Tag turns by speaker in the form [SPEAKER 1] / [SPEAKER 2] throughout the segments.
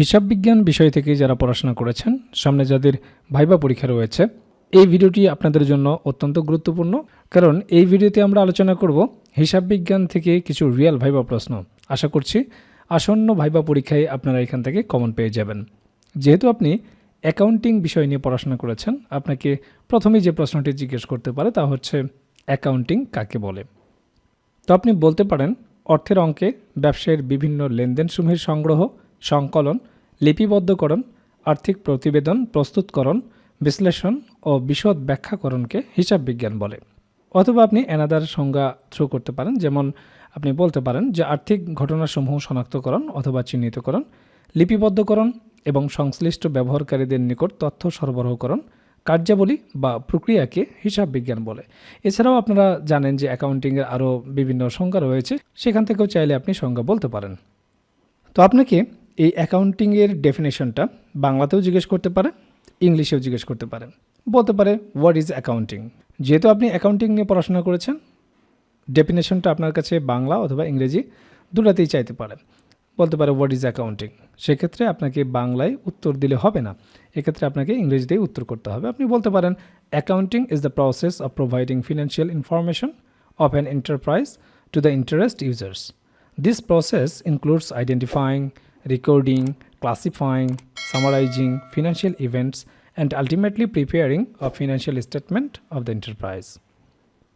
[SPEAKER 1] হিসাব বিজ্ঞান বিষয় থেকে যারা পড়াশোনা করেছেন, সামনে যাদের ভাইবা পরীক্ষা রয়েছে, এই ভিডিওটি আপনাদের জন্য অত্যন্ত গুরুত্বপূর্ণ। কারণ এই ভিডিওতে আমরা আলোচনা করব হিসাব বিজ্ঞান থেকে কিছু রিয়েল ভাইবা প্রশ্ন। আশা করছি আসন্ন ভাইবা পরীক্ষায় আপনারা এখান থেকে কমন পেয়ে যাবেন। যেহেতু আপনি অ্যাকাউন্টিং বিষয় নিয়ে পড়াশোনা করেছেন, আপনাকে প্রথমেই যে প্রশ্নটি জিজ্ঞেস করতে পারে তা হচ্ছে অ্যাকাউন্টিং কাকে বলে? তো আপনি বলতে পারেন, অর্থের অঙ্কে ব্যবসায়ের বিভিন্ন লেনদেনসমূহের সংগ্রহ, সংকলন লিপিবদ্ধকরণ, আর্থিক প্রতিবেদন প্রস্তুতকরণ, বিশ্লেষণ ও বিশদ ব্যাখ্যাকরণকে হিসাব বিজ্ঞান বলে। অথবা আপনি এনাদার সংজ্ঞা থ্রু করতে পারেন, যেমন আপনি বলতে পারেন যে আর্থিক ঘটনাসমূহ শনাক্তকরণ অথবা চিহ্নিতকরণ, লিপিবদ্ধকরণ এবং সংশ্লিষ্ট ব্যবহারকারীদের নিকট তথ্য সরবরাহকরণ, কার্যাবলী বা প্রক্রিয়াকে হিসাব বিজ্ঞান বলে। এছাড়াও আপনারা জানেন যে অ্যাকাউন্টিংয়ের আরও বিভিন্ন সংজ্ঞা রয়েছে, সেখান থেকেও চাইলে আপনি সংজ্ঞা বলতে পারেন। তো আপনাকে এই অ্যাকাউন্টিংয়ের ডেফিনেশনটা বাংলাতেও জিজ্ঞেস করতে পারে, ইংলিশেও জিজ্ঞেস করতে পারে। বলতে পারে হোয়াট ইজ অ্যাকাউন্টিং যেহেতু আপনি অ্যাকাউন্টিং নিয়ে পড়াশোনা করেছেন ডেফিনেশনটা আপনার কাছে বাংলা অথবা ইংরেজি দুটাতেই চাইতে পারে। বলতে পারে হোয়াট ইজ অ্যাকাউন্টিং সেক্ষেত্রে আপনাকে বাংলায় উত্তর দিলে হবে না। এক্ষেত্রে আপনাকে ইংরেজিতেই উত্তর করতে হবে। আপনি বলতে পারেন accounting is the process of providing financial information of an enterprise to the interest users this process includes identifying recording classifying summarizing, financial events, and ultimately preparing a financial statement of the enterprise.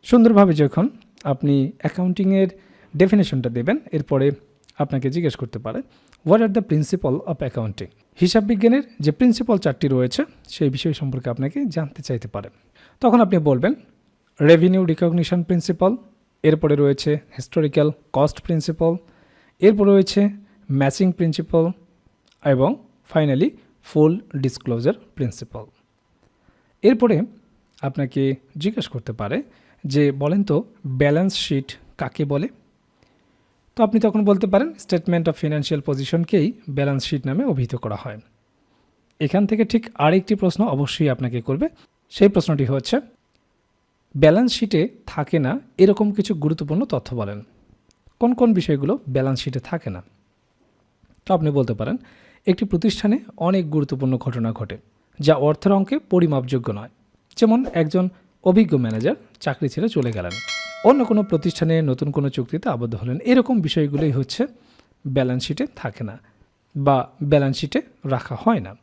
[SPEAKER 1] সুন্দরভাবে যখন আপনি অ্যাকাউন্টিংয়ের ডেফিনেশনটা দেবেন, এরপরে আপনাকে জিজ্ঞেস করতে পারে what are the principal of accounting হিসাব বিজ্ঞানের যে প্রিন্সিপাল চারটি রয়েছে, সেই বিষয় সম্পর্কে আপনাকে জানতে চাইতে পারে। তখন আপনি বলবেন রেভিনিউ রিকগনিশন প্রিন্সিপাল এরপরে রয়েছে হিস্টোরিক্যাল কস্ট প্রিন্সিপাল এরপর রয়েছে ম্যাচিং প্রিন্সিপাল এবং ফাইনালি ফুল ডিসক্লোজার প্রিন্সিপাল। এরপরে আপনাকে জিজ্ঞেস করতে পারে যে, বলেন তো, ব্যালেন্স শিট কাকে বলে? তো আপনি তখন বলতে পারেন, স্টেটমেন্ট অফ ফিনান্সিয়াল পজিশনকেই ব্যালেন্স শিট নামে অভিহিত করা হয়। এখান থেকে ঠিক আরেকটি প্রশ্ন অবশ্যই আপনাকে করবে। সেই প্রশ্নটি হচ্ছে, ব্যালেন্স শিটে থাকে না এরকম কিছু গুরুত্বপূর্ণ তথ্য বলেন। কোন কোন বিষয়গুলো ব্যালেন্স শিটে থাকে না? তো আপনি বলতে পারেন, একটি প্রতিষ্ঠানে অনেক গুরুত্বপূর্ণ ঘটনা ঘটে, যা অর্থের অঙ্কে পরিমাপযোগ্য নয়। যেমন, একজন অভিজ্ঞ ম্যানেজার চাকরি ছেড়ে চলে গেলেন। অন্য কোনো প্রতিষ্ঠানে নতুন কোনো চুক্তিতে আবদ্ধ হলেন। এরকম বিষয়গুলোই হচ্ছে, ব্যালেন্স শিটে থাকে না বা ব্যালেন্স শিটে রাখা হয় না।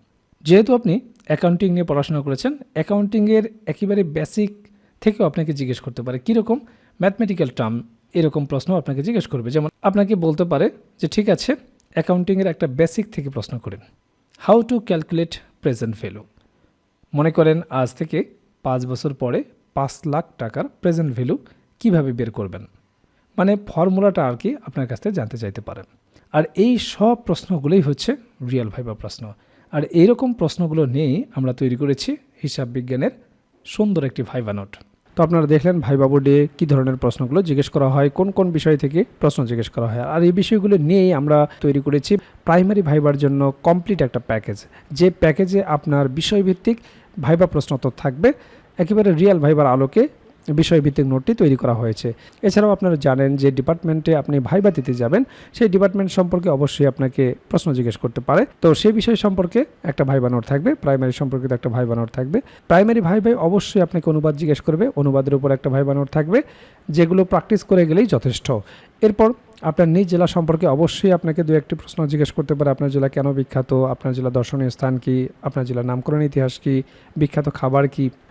[SPEAKER 1] যেহেতু আপনি অ্যাকাউন্টিং নিয়ে পড়াশোনা করেছেন, অ্যাকাউন্টিংয়ের একেবারে বেসিক থেকেও আপনাকে জিজ্ঞেস করতে পারে, কীরকম ম্যাথমেটিক্যাল টার্ম? এরকম প্রশ্ন আপনাকে জিজ্ঞেস করবে। যেমন, আপনাকে বলতে পারে যে, ঠিক আছে অ্যাকাউন্টিংয়ের একটা বেসিক থেকে প্রশ্ন করেন how to calculate present value মনে করেন, আজ থেকে পাঁচ বছর পরে পাঁচ লাখ টাকার প্রেজেন্ট ভ্যালু কীভাবে বের করবেন? মানে ফর্মুলাটা আর কি আপনার কাছ থেকে জানতে চাইতে পারেন। আর এই সব প্রশ্নগুলোই হচ্ছে রিয়েল ভাইবা প্রশ্ন। আর এইরকম প্রশ্নগুলো নিয়েই আমরা তৈরি করেছি হিসাব বিজ্ঞানের সুন্দর একটি ভাইবা নোট। তো আপনারা দেখলেন ভাইবা বোর্ডে কী ধরনের প্রশ্নগুলো জিজ্ঞেস করা হয়, কোন কোন বিষয় থেকে প্রশ্ন জিজ্ঞেস করা হয়। আর এই বিষয়গুলো নিয়েই আমরা তৈরি করেছি প্রাইমারি ভাইবার জন্য কমপ্লিট একটা প্যাকেজ। যে প্যাকেজে আপনার বিষয়ভিত্তিক ভাইবা প্রশ্ন তো থাকবে, একেবারে রিয়েল ভাইবার আলোকে বিষয়ভিত্তিক নোটটি তৈরি করা হয়েছে। এছাড়াও আপনারা জানেন যে ডিপার্টমেন্টে আপনি ভাইবা দিতে যাবেন, সেই ডিপার্টমেন্ট সম্পর্কে অবশ্যই আপনাকে প্রশ্ন জিজ্ঞেস করতে পারে। তো সেই বিষয় সম্পর্কে একটা ভাইবা নোট থাকবে, প্রাইমারি সম্পর্কিত একটা ভাইবা নোট থাকবে। প্রাইমারি ভাই ভাই অবশ্যই আপনাকে অনুবাদ জিজ্ঞেস করবে, অনুবাদের উপর একটা ভাইবা নোট থাকবে, যেগুলো প্র্যাকটিস করে গেলেই যথেষ্ট। এরপর আপনার নিজ জেলা সম্পর্কে অবশ্যই আপনাকে দু একটি প্রশ্ন জিজ্ঞেস করতে পারে, আপনার জেলা কেন বিখ্যাত, আপনার জেলা দর্শনীয় স্থান কি, আপনার জেলার নামকরণ ইতিহাস কি, বিখ্যাত খাবার কি